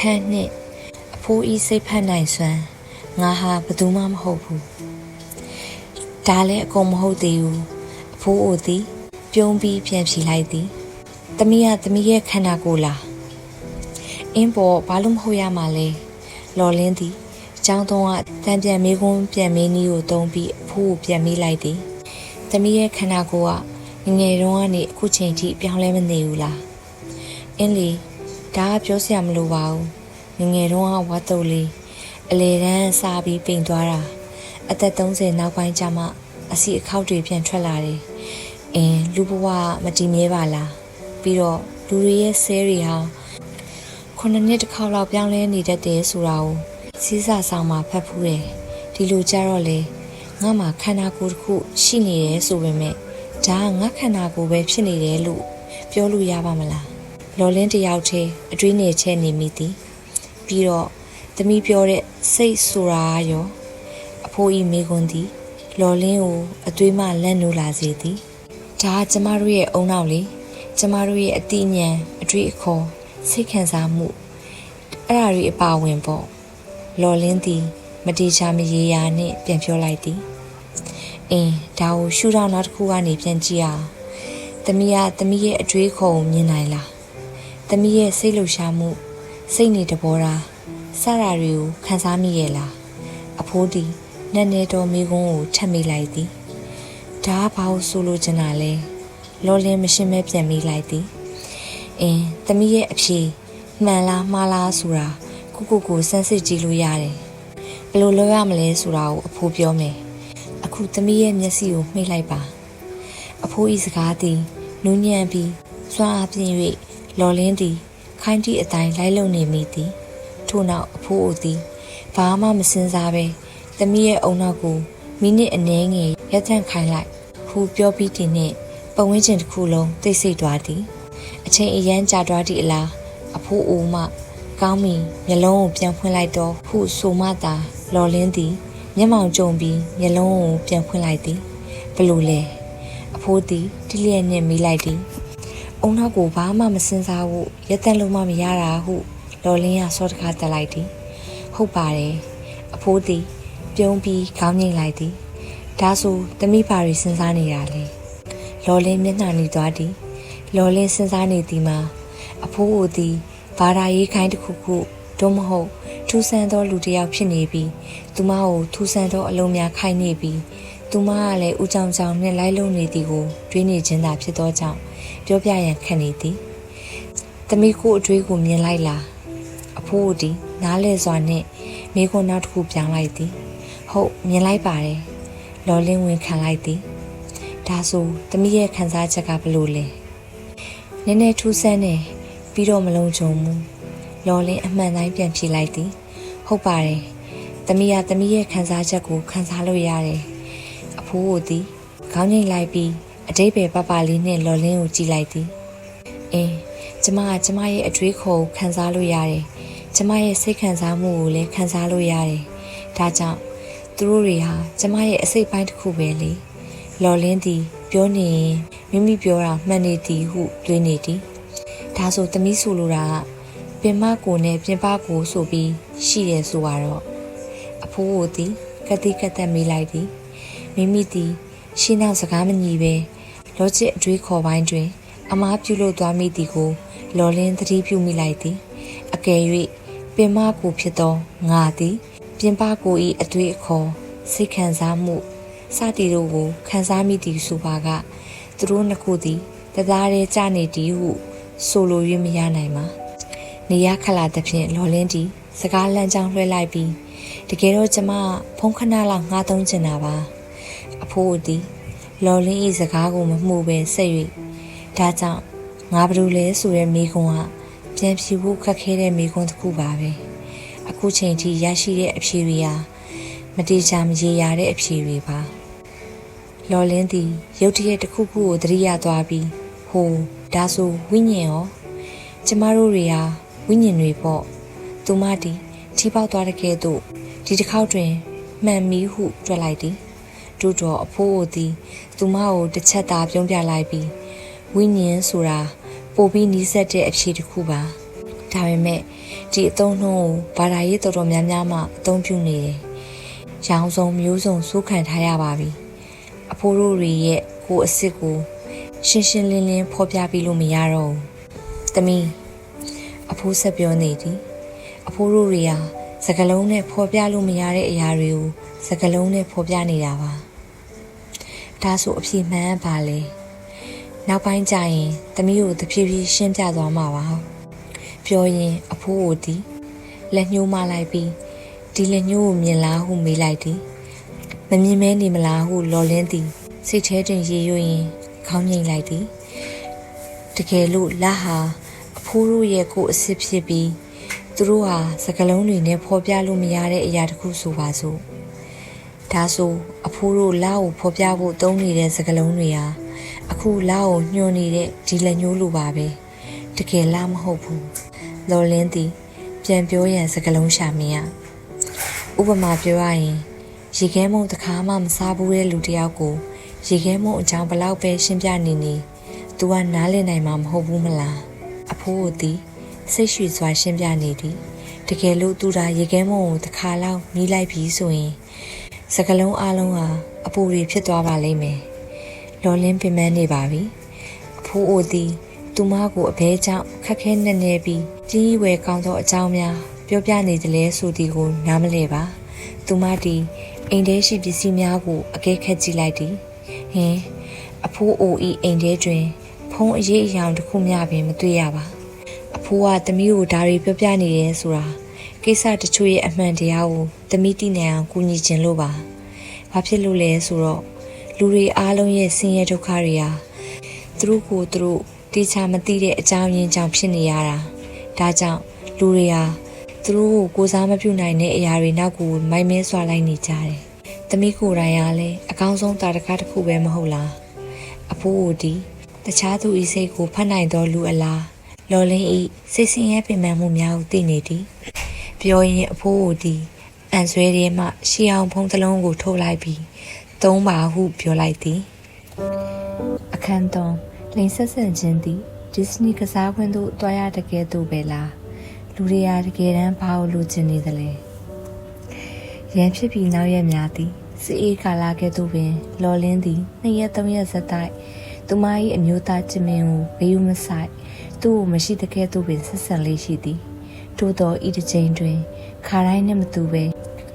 အခန်းနှစ်အဖိုးဤစိတ်ဖက်နိုင်စွမ်းငါဟာဘယ်သူမှမဟုတ်ဘူးဒါလည်းအကုန်မဟုတ်သေးဘူးအဖိုးအိုသည် ပြုံးပြီးပြန်ဖြေလိုက်သည်တမီးကတမီးရဲ့ခန္ဓာကိုယ်လားအင်းပေါ်ဘာလို့မဟုတ်ရမှာလဲလော်လင်းသည်အကြောင်းသုံးကတံပြန်မေးခွန်းပြန်မေးနည်းကိုသုံးပြီးအဖိုးကိုပြန်မေးလိုက်သည်တမီးရဲ့ခန္ဓာကိုယ်ကငယ်ငယ်တုန်းကနေအခုချိန်ထိပြောင်းလဲမနေဘူးလားအင်းလီ ဒါကပြောစရာမလိုပါဘူးငယ်ငယ်တုန်းကဝတ်တုပ်လေးအလေတန်းစားပြီးပိန်သွားတာအသက်30နောက်ပိုင်းကျမှအစီအခောက်တွေပြန်ထွက်လာတယ်အင်းလူဘဝမတည်မြဲပါလားပြီးတော့လူတွေရဲ့ဆဲတွေဟာခုနှစ်နှစ်တစ်ခေါက်လောက်ပြောင်းလဲနေတတ်တယ်ဆိုတာကိုစီးစာဆောင်မှာဖတ်ဖူးတယ်ဒီလိုကြတော့လေငါမှခန္ဓာကိုယ်တစ်ခုရှိနေတယ်ဆိုပေမဲ့ဒါကငါခန္ဓာကိုယ်ပဲဖြစ်နေတယ်လို့ပြောလို့ရပါမလား လော်လင်းတစ်ယောက်တည်းအတွေးနေချဲနေမိသည်ပြီးတော့သမီးပြောတဲ့စိတ်ဆိုတာရောအဖိုးဤမိကွန်းသည်လော်လင်းကိုအသွေးမှလက်နိုးလာစေသည်ဒါကကျမတို့ရဲ့အုံနောက်လေကျမတို့ရဲ့အတိအညံအတွေ့အခေါ်စိတ်ခံစားမှုအဲ့ဒါတွေအပါဝင်ပေါ့လော်လင်းသည်မတိချာမရေရာနဲ့ပြန်ပြောလိုက်သည်အင်းဒါကိုရှူတော့နောက်တစ်ခုကနေပြန်ကြည့်အောင်သမီးကသမီးရဲ့အတွေ့အခေါ်ကိုမြင်နိုင်လား သမီးရဲ့စိတ်လှုပ်ရှားမှုစိတ်နေတဘောတာစတာတွေကိုခံစားမိရဲ့လားအဖိုးဒီနက်နေတော်မိကုန်းကိုထပ်မိလိုက်သည်ဒါကဘာလို့ဆိုလိုချင်တာလဲလော်လင်းမရှင်းမဲပြန်မိလိုက်သည်အင်းသမီးရဲ့အဖြေမှန်လားမှားလားဆိုတာကိုကိုကိုစမ်းစစ်ကြည့်လို့ရတယ်ဘယ်လိုလုပ်ရမလဲဆိုတာကိုအဖိုးပြောမယ်အခုသမီးရဲ့မျက်စိကိုမှိတ်လိုက်ပါအဖိုးဤစကားသည်နူးညံ့ပြီးစွမ်းအားပြင်း၍ လော်လင်းသည်ခိုင်းတီအတိုင်းလိုက်လုံနေမိသည်ထို့နောက်အဖိုးအိုသည်ဘာမှမစင်စားပဲသမီးရဲ့အုံနောက်ကိုမိနစ်အနည်းငယ်ရက်ထန့်ခိုင်းလိုက်ဟူပြောပြီးတင်နှင့်ပဝင်းကျင်တစ်ခုလုံးတိတ်ဆိတ်သွားသည်အချိန်အရန်ကြာသွားသည့်အလားအဖိုးအိုမှကောင်းမီမျက်လုံးကိုပြန်ဖွင့်လိုက်တော့ဟုဆိုမှသာလော်လင်းသည်မျက်မှောင်ကျုံပြီးမျက်လုံးကိုပြန်ဖွင့်လိုက်သည်ဘလို့လဲအဖိုးသည်တိလျက်နှင့်မိလိုက်သည် အုံနောက်ကိုဘာမှမစင်စားဘူးရက်သက်လုံးမမရတာဟုလော်လင်းကစောတကားတက်လိုက်သည်ဟုတ်ပါတယ်အဖိုးသည်ပြုံးပြီးခေါင်းငိမ့်လိုက်သည်ဒါဆိုသမီးပါရီစဉ်းစားနေတာလေလော်လင်းမျက်နှာနီသွားသည်လော်လင်းစဉ်းစားနေသည်မှာအဖိုးအိုသည်ဘာသာရေးခိုင်းတစ်ခုခုတို့မဟုတ်ထူးဆန်းသောလူတစ်ယောက်ဖြစ်နေပြီးသူမကိုထူးဆန်းသောအလုံးများခိုင်းနေပြီးသူမကလည်းဦးကြောင်ကြောင်နဲ့လိုက်လုံနေသည်ကိုတွေးနေခြင်းသာဖြစ်သောကြောင့် ပြောပြရန်ခက်နေသည်။သမီးကိုအတွေးကိုမြင်လိုက်လား။အဖိုးဒီနားလဲစွာနဲ့မိခွန်းနောက်တစ်ခုပြောင်းလိုက်သည်။ဟုတ်မြင်လိုက်ပါတယ်။လော်လင်းဝင်ခံလိုက်သည်။ဒါဆိုသမီးရဲ့ခံစားချက်ကဘလို့လဲ။နည်းနည်းထူးဆန်းတယ်ပြီးတော့မလုံးချုံဘူး။လော်လင်းအမှန်တိုင်းပြန်ဖြေလိုက်သည်။ဟုတ်ပါတယ်။သမီးကသမီးရဲ့ခံစားချက်ကိုခံစားလို့ရတယ်။အဖိုးကိုသည်ခေါင်းငိမ့်လိုက်ပြီး အတိတ်ပဲပပလေးနဲ့လော်လင်းကိုကြည့်လိုက်သည်အင်းကျမကကျမရဲ့အတွေးခေါ်ကိုခံစားလို့ရတယ်ကျမရဲ့စိတ်ခံစားမှုကိုလည်းခံစားလို့ရတယ်ဒါကြောင့်သူတို့တွေဟာကျမရဲ့အစိတ်ပိုင်းတစ်ခုပဲလေလော်လင်းသည်ပြောနေရင်မိမိပြောတာမှန်နေသည်ဟုတွေးနေသည်ဒါဆိုသမီးဆိုလိုတာကပင်မကိုနဲ့ပြင်ပကိုဆိုပြီးရှိတယ်ဆိုတော့အဖိုးကိုသည်ကတိကတ်သက်မိလိုက်သည်မိမိသည်ရှင်းနောက်စကားမညီပဲ လောချစ်အတွေးခေါ်ပိုင်းတွင် အမားပြုလို့သွားမိသည်ကို လော်လင်းသတိပြုမိလိုက်သည်အကယ်၍ပင်မကိုဖြစ်သောငါသည်ပြင်ပကို၏အတွေ့အခေါ်စိတ်ခံစားမှုစသည်တို့ကိုခံစားမိသည်ဆိုပါကသူတို့နှစ်ခုသည်တသားတည်းကြနေသည်ဟု ဆိုလို၍မရနိုင်ပါနေရခလာသဖြင့်လော်လင်းသည်စကားလမ်းကြောင်းလွှဲလိုက်ပြီးတကယ်တော့ကျမဖုန်းခဏလောက်ငှားသုံးချင်တာပါအဖိုးသည် လော်လင်းဤစကားကိုမမှုပဲဆက်၍ဒါကြောင့်ငါဘယ်လိုလဲဆိုတဲ့မိကွန်းကပြန်ဖြေဖို့ခက်ခဲတဲ့မိကွန်းတစ်ခုပါပဲအခုချိန်ထိရရှိတဲ့အဖြေတွေဟာမတေချာမရေရာတဲ့အဖြေတွေပါလော်လင်းသည်ရုတ်တရက်တစ်ခုခုကိုသတိရသွားပြီးဟိုဒါဆိုဝိညာဉ်ရောကျမတို့တွေဟာဝိညာဉ်တွေပေါ့သူမတီထိပေါက်သွားတဲ့ကဲ့သို့ဒီတစ်ခေါက်တွင်မှန်မီဟုတွက်လိုက်သည်တို့တော်အဖိုးအိုသည် သူမကိုတစ်ချက်သာပြုံးပြလိုက်ပြီးဝိညာဉ်ဆိုတာပိုပြီးနီးစပ်တဲ့အဖြေတစ်ခုပါဒါပေမဲ့ဒီအသုံးနှုန်းကိုဘာသာရေးတော်တော်များများမှအသုံးပြုနေတယ်။ရောင်စုံမျိုးစုံစိုးခံထားရပါပြီ။အဖိုးတို့တွေရဲ့ကိုယ်အစ်စ်ကိုရှင်းရှင်းလင်းလင်းဖော်ပြပြလို့မရတော့ဘူး။တမီးအဖိုးဆက်ပြောနေသည်။အဖိုးတို့တွေဟာစကလုံးနဲ့ဖော်ပြလို့မရတဲ့အရာတွေကိုစကလုံးနဲ့ဖော်ပြနေတာပါ။ ဒါဆိုအဖြစ်မှန်ပါလေ။နောက်ပိုင်းကျရင်သမီးကိုတဖြည်းဖြည်းရှင်းပြသွားမှာပါ။ပြောရင်အဖိုးကိုဒီလက်ညှိုးမလိုက်ပြီးဒီလက်ညှိုးကိုမြင်လားဟုမေးလိုက်သည်။မမြင်မဲနေမလားဟုလော်လင်းသည်စိတ်ထဲတွင်ရေရွရင် ခေါင်းငိမ့်လိုက်သည်။တကယ်လို့လက်ဟာအဖိုးတို့ရဲ့ကိုယ်အစ်စ်ဖြစ်ပြီးသူတို့ဟာစကလုံးတွေနဲ့ဖော်ပြလို့မရတဲ့အရာတစ်ခုဆိုပါစို့။ ဒါဆိုအဖိုးတို့လက်ကိုဖော်ပြဖို့သုံးနေတဲ့စကလုံးတွေဟာအခုလက်ကိုညှို့နေတဲ့ဒီလက်ညှိုးလိုပါပဲ။တကယ်လားမဟုတ်ဘူး။လော်လင်းသည်ပြန်ပြောရန်စကလုံးရှာမင်းကဥပမာပြောရရင်ရေခဲမုံတစ်ခါမှမစားဘူးတဲ့လူတစ်ယောက်ကိုရေခဲမုံအကြောင်းဘလောက်ပဲရှင်းပြနေနေ तू ကနားလည်နိုင်မှာမဟုတ်ဘူးမလားအဖိုးကိုသည်စိတ်ရွှေစွာရှင်းပြနေသည်တကယ်လို့သူဒါရေခဲမုံကိုတစ်ခါလောက်မြည်လိုက်ပြီးဆိုရင် စကလုံးအလုံးဟာအပူတွေဖြစ်သွားပါလိမ့်မယ်လော်လင်းပင်ပန်းနေပါပြီအဖိုးအိုသည်သူမကိုအဘဲကြောင့်ခက်ခဲနေနေပြီးကြီးဝယ်ကောင်းသောအကြောင်းများပြောပြနေတယ်လဲဆိုသည်ကိုနားမလဲပါသူမသည်အိမ်ထဲရှိပစ္စည်းများကိုအကဲခတ်ကြည့်လိုက်သည်ဟင်အဖိုးအိုဤအိမ်ထဲတွင် ဖုံးအရေးအယောင်တစ်ခုမျှပင်မတွေ့ရပါအဖိုးကတမီးကိုဒါတွေပြောပြနေတယ်ဆိုတာ ကိစ္စတချို့ရဲ့အမှန်တရားကိုတမီးသိနိုင်အောင်ကူညီခြင်းလို့ပါဘာဖြစ်လို့လဲဆိုတော့လူတွေအားလုံးရဲ့ဆင်းရဲဒုက္ခတွေဟာသူတို့ကိုယ်သူတို့တေချာမသိတဲ့အကြောင်းရင်းကြောင့်ဖြစ်နေရတာဒါကြောင့်လူတွေဟာသူတို့ကိုကိုးစားမပြုနိုင်တဲ့အရာတွေနောက်ကိုမိုင်းမဲဆွာလိုက်နေကြတယ်။တမိကိုယ်တိုင်ကလည်းအကောင်းဆုံးတာတကားတစ်ခုပဲမဟုတ်လား။အဖိုးကိုဒီတခြားသူဤစိတ်ကိုဖတ်နိုင်သောလူအလားလော်လင်းဤစိတ်ဆင်းရဲပင်ပန်းမှုများကိုသိနေသည်။ ပြောရင်အဖိုးကိုဒီအန်ဆွဲထဲမှရှီအောင်ဖုံးတစ်လုံးကိုထုတ်လိုက်ပြီးသုံးပါဟုပြောလိုက်သည်။အခန်းသုံးလိန်ဆက်ဆန်ခြင်းသည်ဒီဇနီးကစားခွင့်သို့တွားရတကယ်သို့ပဲလားလူတွေဟာတကယ်တမ်းဘာလို့လိုချင်နေသလဲရန်ဖြစ်ပြီးနောက်ရက်များသည်စီအေးကာလာကဲ့သို့ပင်လော်လင်းသည်နှစ်ရက်သုံးရက်ဆက်တိုက်သူမ၏အမျိုးသားချစ်မင်းကိုဘေးဥမဆိုင်သူ့ကိုမရှိတကယ်သို့ပင်ဆက်ဆံလေးရှိသည် ထို့သောဤတစ်ချိန်တွင်ခါတိုင်းနှင့်မတူပဲ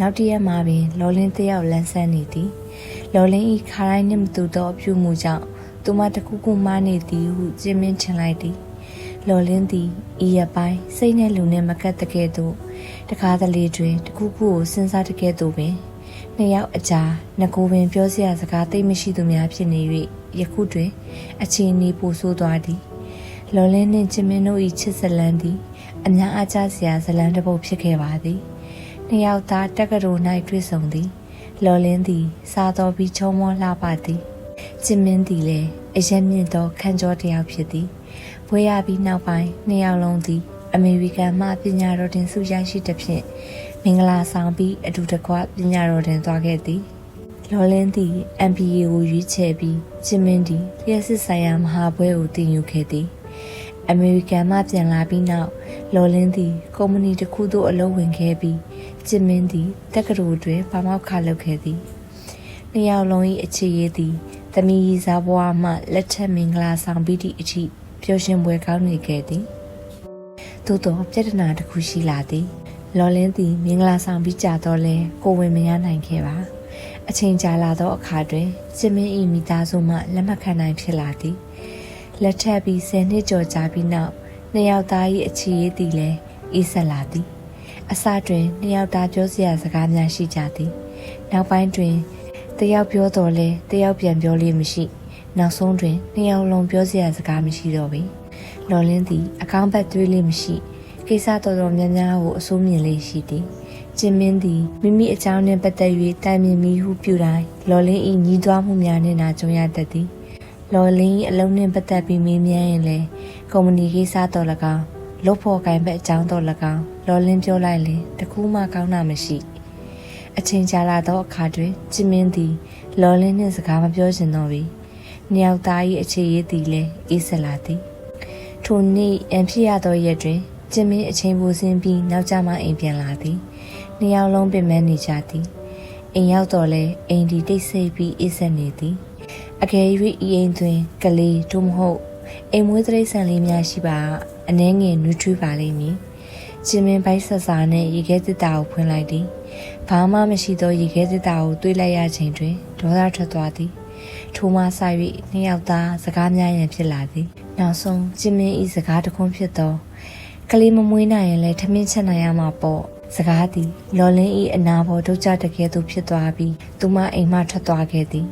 နောက်တစ်ရက်မှာပင်လော်လင်းတယောက်လန်းဆန်းနေသည်လော်လင်းဤခါတိုင်းနှင့်မတူသောအပြုမှုကြောင့်သူမတခုခုမားနေသည်ဟုကျင်းမင်းချင်လိုက်သည်လော်လင်းသည်ဤရပိုင်းစိတ်နဲ့လူနဲ့မကတ်တကယ်သို့တခါတလေတွင်တခုခုကိုစဉ်းစားတကယ်သို့ပင်နှစ်ယောက်အကြာငကိုပင်ပြောစရာစကားသိမရှိသူများဖြစ်နေ၍ယခုတွင် အချိန်နေပိုဆိုးသွားသည်လော်လင်းနှင့်ချင်မင်းတို့၏ချစ်ဇလန်းသည် အများအားကျစရာဇလန်းတစ်ပုဒ်ဖြစ်ခဲ့ပါသည်နှစ်ယောက်သားတက္ကသိုလ်၌တွေ့ဆုံသည်လော်လင်းသည် စားတော်ပြီးချုံမောလှပသည်ချင်မင်းသည်လည်းအရက်မြင့်သောခန့်ကျော်တစ်ယောက်ဖြစ်သည်ဘွေရပြီးနောက်ပိုင်းနှစ်ယောက်လုံးသည် အမေရိကန်မှပညာတော်တင်ဆုရရှိသဖြင့်မင်္ဂလာဆောင်ပြီးအတူတကွပညာတော်တင်သွားခဲ့သည်လော်လင်းသည် MBA ကိုရွေးချယ်ပြီးချင်မင်းသည်လျှက်စစ်ဆိုင်ရာမဟာဘွဲကိုတင်ယူခဲ့သည် အမေရိကန်မှပြန်လာပြီးနောက် လော်လင်းသည်ကုမ္ပဏီတစ်ခုသို့အလုပ်ဝင်ခဲ့ပြီးချင်မင်းသည်တက္ကသိုလ်တွင်ပါမောက္ခလုပ်ခဲ့သည်နှစ်ယောက်လုံး၏အခြေရည်သည်သမီးရီစားဘွားမှလက်ထက်မင်္ဂလာဆောင်ပြီးသည့်အထိပျော်ရွှင်ပွဲကောင်းနေခဲ့သည်သို့သောပြဿနာတစ်ခုရှိလာသည်လော်လင်းသည်မင်္ဂလာဆောင်ပြီးကြတော့လဲကိုဝင်မရနိုင်ခဲ့ပါအချိန်ကြာလာသောအခါတွင်စင်မင်း၏မိသားစုမှလက်မှတ်ခံနိုင်ဖြစ်လာသည်လက်ထပ်ပြီး10နှစ်ကျော်ကြာပြီးနောက် နှစ်ယောက်သား၏အခြေရည်သည်လည်းအေးဆက်လာသည်အစတွင်နှစ်ယောက်သားပြောစရာစကားများရှိကြသည် နောက်ပိုင်းတွင်တယောက်ပြောတော်လဲတယောက်ပြန်ပြောလေးမရှိ နောက်ဆုံးတွင်နှစ်ယောက်လုံးပြောစရာစကားမရှိတော့ပေလော်လင်းသည်အကောင့်ဘက်သွေးလေးမရှိကိစ္စတော်တော်များများကိုအစိုးမြင်လေးရှိသည်ကျင်မင်းသည်မိမိအကြောင်းနှင့်ပတ်သက်၍တိုင်ပင်မိဟုပြုတိုင်းလော်လင်း၏ညီးတွားမှုများနှင့်နာကြုံရတတ်သည်လော်လင်း၏အလုံးနှင့်ပတ်သက်ပြီးမေးမြန်းရင်လည်း ကုမ္ပဏီကိစ္စတော်၎င်းလုပ်ဖို့ကင်ဘက်အကြောင်းတော်၎င်းလော်လင်းပြောလိုက်လေတခုမှကောင်းတာမရှိအချိန်ကြာလာသောအခါတွင်ကျင်မင်းသည်လော်လင်းနှင့်စကားမပြောချင်တော့ပြီနှစ်ယောက်သား၏အခြေရည်သည်လည်းအေးဆက်လာသည်ထိုနေ့အန်ဖြစ်ရသောရက်တွင်ကျင်းမင်းအချိန်ပိုစင်းပြီးနောက်ကျမှအိမ်ပြန်လာသည်နှစ်ယောက်လုံးပင်မနေကြသည်အိမ်ရောက်တော့လဲအိမ်ဒီတိတ်ဆိတ်ပြီးအေးဆက်နေသည်အကယ်၍ဤအိမ်တွင်ကလေးတို့မဟုတ် အိမ်မွေးတိရစ္ဆာန်လေးများရှိပါအနှဲငယ်နွေးထွေးပါလိမ့်မည်ကျင်းမင်းပိုက်ဆက်စာနဲ့ရေခဲတစ်တာကိုဖွင့်လိုက်သည်ဘာမှမရှိသောရေခဲတစ်တာကိုတွေးလိုက်ရချိန်တွင်ဒေါသထွက်သွားသည်ထိုမှဆ၍နှစ်ယောက်သားစကားများရန်ဖြစ်လာသည်နောက်ဆုံးကျင်းမင်းဤစကားတခွန်းဖြစ်သောကလေးမမွေးနိုင်ရင်လည်းထမင်းချက်နိုင်ရမှာပေါ့စကားသည်လော်လင်းဤအနာပေါ်ဒုက္ခတကယ်သို့ဖြစ်သွားပြီးသူမအိမ်မှထွက်သွားခဲ့သည်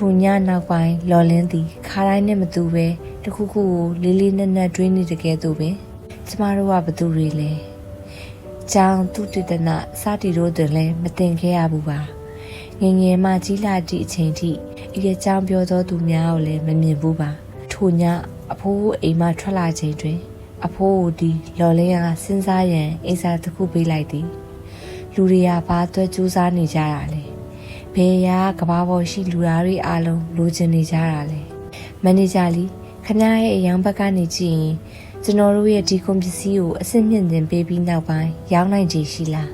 ထိုညနောက်ပိုင်းလော်လင်းသည်ခါတိုင်းနဲ့မတူပဲတခုခုကိုလေးလေးနက်နက်တွေးနေတကယ်သို့ပင်ကျမတို့ကဘသူတွေလဲကျောင်းသူတည်တနာစတီတို့တွင်လည်းမတင်ခဲ့ရဘူးပါငယ်ငယ်မှကြီးလာသည့်အချိန်ထိဤအကြောင်းပြောသောသူများကိုလည်းမမြင်ဘူးပါထိုညအဖိုးအိမ်မှထွက်လာချိန်တွင် အဖိုးကိုဒီလော်လင်းကစဉ်းစားရန်အိစာတစ်ခုပေးလိုက်သည်လူတွေကဘာသွဲကြိုးစားနေကြတာလဲ ဘယ်ရာကဘာပေါ်ရှိလူသားတွေအားလုံးလိုချင်နေကြတာလဲမန်နေဂျာလီခဏရဲ့အရန်ဘက်ကနေကြည့်ရင်ကျွန်တော်တို့ရဲ့ဒီကွန်ပစ္စည်းကိုအစ်စ်မြင့်တင်ပေးပြီးနောက်ပိုင်းရောင်းနိုင်ခြေရှိလား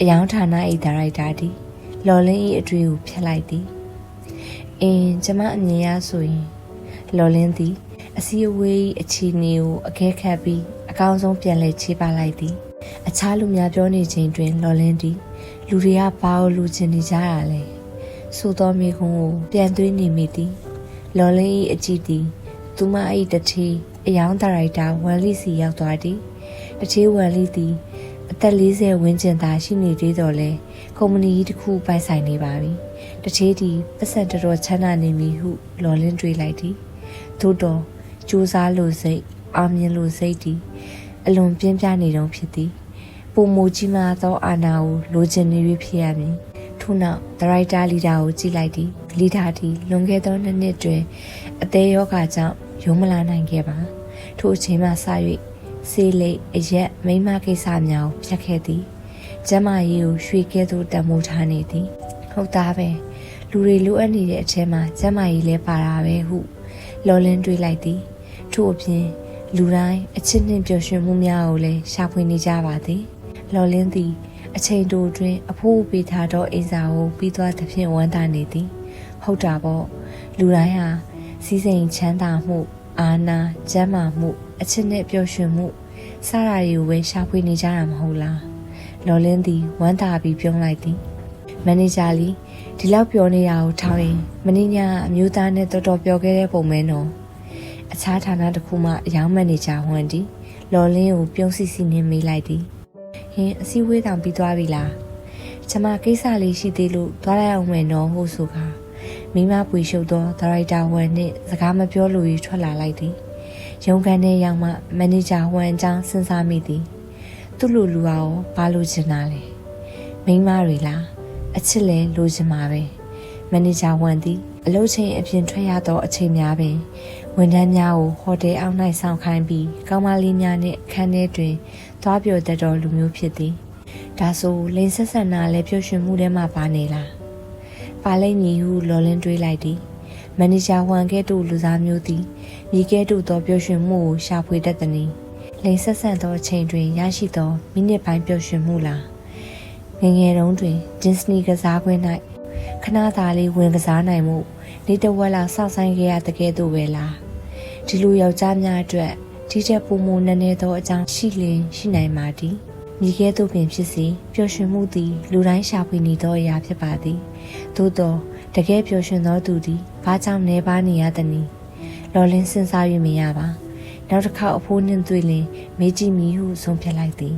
အယောင်ဌာန၏ဒါရိုက်တာဒီလော်လင်း၏အတွေ့ကိုဖျက်လိုက်သည်အင်းကျမအမြင်ရဆိုရင်လော်လင်းသည်အစည်းအဝေး၏အခြေအနေကိုအကဲခတ်ပြီးအကောင်းဆုံးပြန်လည်ခြေပလိုက်သည် အခြားလူများပြောနေချိန်တွင်လော်လင်းသည် လူတွေကဘာကိုလူချင်နေကြတာလဲဆိုသောမိကုံးကိုပြန်သွင်းနေမိသည်လော်လင်း၏အကြည့်သည်သူမ၏တထေးအယောင်ဒါရိုက်တာဝမ်လီစီရောက်သွားသည်တထေးဝမ်လီသည်အသက်40ဝန်းကျင်သာရှိနေသေးတော့လဲကုမ္ပဏီကြီးတစ်ခုပိုင်ဆိုင်နေပါပြီ။တချေးဒီပတ်စံတော်တော်ချမ်းသာနေပြီဟုလော်လင်းတွေးလိုက်သည်။သို့တော့စူးစားလို့စိတ်အောင်မြင်လို့စိတ်သည်အလွန်ပြင်းပြနေတုံဖြစ်သည်။ ပုံမူကြီးမားသောအာဏာကိုလိုချင်နေ၍ဖြစ်ရမည်။ထို့နောက်ဒရိုက်တာလီဒါကိုကြည့်လိုက်သည်။လီဒါသည်လွန်ခဲ့သောနှစ်နှစ်တွင်အသေးယောဂကြောင့်ရုံးမလာနိုင်ခဲ့ပါ။ထို့အချိန်မှစ၍စေးလိတ်အရက်မိမကိစ္စများကိုဖြတ်ခဲ့သည်ကျမကြီးကိုရွှေကဲသို့တံမိုးထားနေသည်ဟုတ်သားပဲလူတွေလိုအပ်နေတဲ့အထဲမှာကျမကြီးလည်းပါတာပဲဟုလော်လင်းတွေးလိုက်သည်ထို့အပြင်လူတိုင်းအချစ်နှင့်ပျော်ရွှင်မှုများကိုလည်းရှာဖွေနေကြပါသည် လော်လင်းသည် အချိန်တိုအတွင်းအဖိုးပေးထားသောအိမ်စာကိုပြီးသွားသဖြင့်ဝမ်းသာနေသည် ဟုတ်တာပေါ့လူတိုင်းဟာစီးစိမ်ချမ်းသာမှု အာနာကျမ်းမာမှု အချစ်နဲ့ပျော်ရွှင်မှုစတာတွေကိုပဲရှာဖွေနေကြတာမဟုတ်လားလော်လင်းသည်ဝမ်းသာပြီးပြုံးလိုက်သည်မန်နေဂျာလီဒီလောက်ပြောနေတာကိုထောက်ရင်မင်းညာအမျိုးသားနဲ့တော်တော်ပြောခဲ့တဲ့ပုံမဲနော်အခြားဌာနတစ်ခုမှအယောင်မန်နေဂျာဝန်သည်လော်လင်းကိုပြုံးစီစီနဲ့မေးလိုက်သည် ဟင်းအစည်းအဝေးတောင်ပြီးသွားပြီလားကျမကိစ္စလေးရှိသေးလို့သွားလိုက်အောင်မယ်နော်ဟုတ်ဆိုကမိမပွေရှုပ်သောဒါရိုက်တာဝန်နှင့်စကားမပြောလို့ရထွက်လာလိုက်သည်ရုံးခန်းထဲရောက်မှမန်နေဂျာဝန်အကြောင်းစဉ်းစားမိသည်သူ့လူလူအောင်ဘာလို့ချင်တာလဲမိန်းမတွေလားအချစ်လဲလိုချင်မှာပဲမန်နေဂျာဝန်သည်အလုပ်ချိန်အပြင်ထွက်ရသောအချိန်များပင် ဝန်ထမ်းများကိုဟိုတယ်အောက်၌ဆောင်ခိုင်းပြီးကောင်းမလေးများနှင့်အခန်းထဲတွင်သွားပြောတတ်သောလူမျိုးဖြစ်သည်ဒါဆိုလိန်ဆက်ဆန်နာလည်းပျော်ရွှင်မှုထဲမှာပါနေလားပါလိမ့်မည်ဟုလော်လင်းတွေးလိုက်သည်မန်နေဂျာဝန်ကဲ့သို့လူစားမျိုးသည်မိကဲ့သို့သောပျော်ရွှင်မှုကိုရှာဖွေတတ်သည်။လိန်ဆက်ဆန်သောအချိန်တွင်ရရှိသောမိနစ်ပိုင်းပျော်ရွှင်မှုလားငယ်ငယ်တုန်းတွင်ဒင်းစနီကစားကွင်း၌ခဏသာလေးဝင်ကစားနိုင်မှုနေတဝက်လောက်စောင့်ဆိုင်ခဲ့ရတဲ့ကဲ့သို့ပဲလား ဒီလိုယောက်ျားများအတွက်ဒီတဲ့ပုံမနည်းနည်းသောအကြောင်းရှိလင်ရှိနိုင်ပါသည်မိကဲသို့ပင်ဖြစ်စေပျော်ရွှင်မှုသည်လူတိုင်းရှာဖွေနေသောအရာဖြစ်ပါသည်သို့သောတကယ်ပျော်ရွှင်သောသူသည်ဘာကြောင့်နေပါနေရသနည်းလော်လင်းစဉ်းစား၍မရပါနောက်တစ်ခါအဖိုးနှင့်တွေ့လင်မေးကြည့်မိဟုဆုံးဖြတ်လိုက်သည်